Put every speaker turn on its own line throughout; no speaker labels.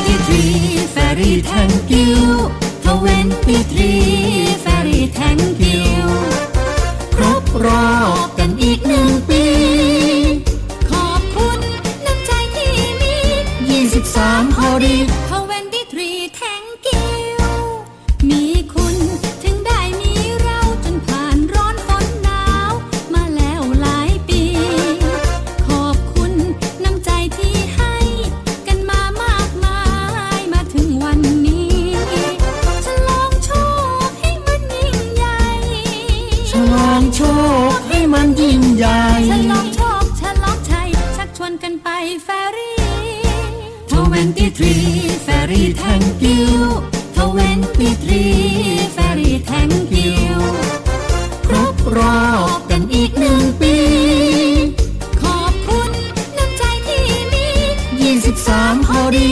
23 very thank you 23 very thank you ครบรอบกันอีกหนึ่งปี ใหญ่
ฉลองโชค
ฉลองชัยชักชวนกันไปแฟรี่ทเวนตี้ทรีแฟรี่แทงกิ้วทเวนตี้ทรีแฟรี่แทงกิ้วครบรอบกันอีกหนึ่งปี ขอบคุณน้ำใจที่มียี่สิบสามฮอดี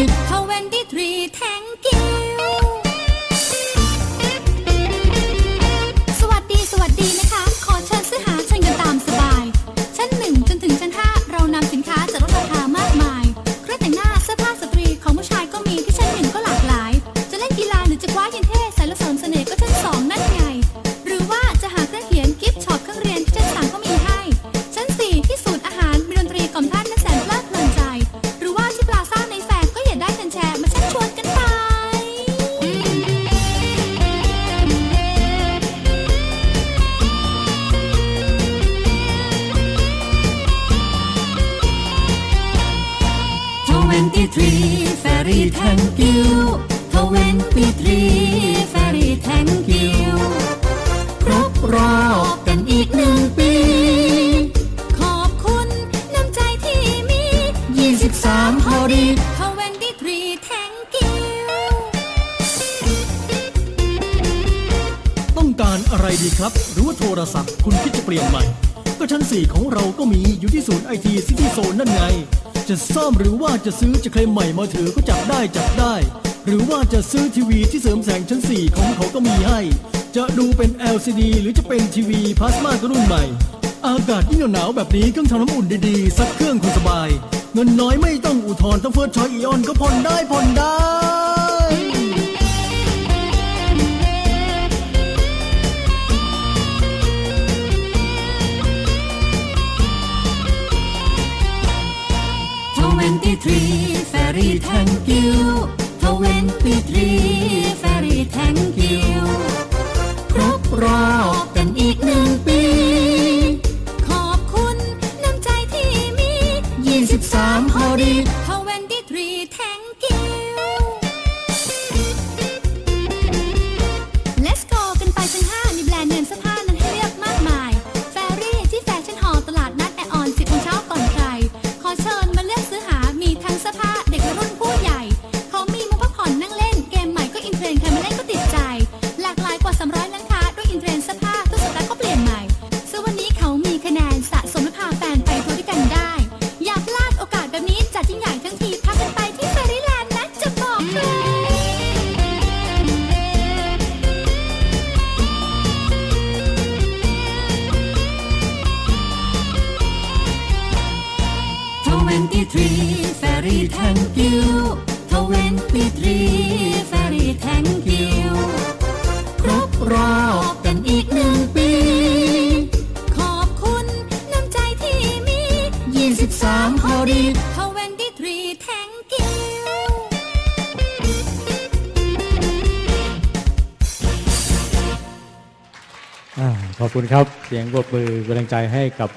23 Ferry thank you 23 Ferry thank you ครบรอบกันอีกหนึ่งปี ขอบคุณน้ำใจที่มี 23พอดี23 thank you
ต้องการอะไรดีครับ หรือว่าโทรศัพท์คุณคิดจะเปลี่ยนใหม่ ก็ชั้น 4 ของเราก็มีอยู่ที่ศูนย์ไอทีซิตี้โซนนั่นไง จะซ่อมหรือว่าจะซื้อจะเคลมใหม่มาถือก็จับได้จับได้ หรือว่าจะซื้อทีวีที่เสริมแสงชั้น 4 ของเขาก็มีให้ จะดูเป็น LCD หรือจะเป็นทีวีพลาสมารุ่นใหม่ อากาศยิ่งหนาวแบบนี้เครื่องทำน้ำอุ่นดีๆซักเครื่องคุณสบาย เงินน้อยไม่ต้องอุทธรณ์ต้องเฟิร์สชอยอีออนก็ผ่อนได้ผ่อนได้
23 Ferry thank you 23 Ferry thank you ครบรอบกันอีกหนึ่งปี ขอบคุณน้ำใจที่มี 23พ 300ล้านคาด้วยอินเทรนด์เสื้อผ้าทุกสัปดาห์ก็เปลี่ยนใหม่ ซึ่งวันนี้เขามีคะแนนสะสมและพาแฟนไปทัวร์ด้วยกันได้ อย่าพลาดโอกาสแบบนี้จัดยิ่งใหญ่ทั้งทีพากันไปที่เฟรี่แลนด์นะจะบอกเลย 23 Fairy Thank you 23 Fairy Thank you รอบกันอีกหนึ่งปี ขอบคุณน้ำใจที่มี 23 พอดี23 thank you
อ่าขอบคุณครับ เสียงปรบมือกำลังใจให้กับ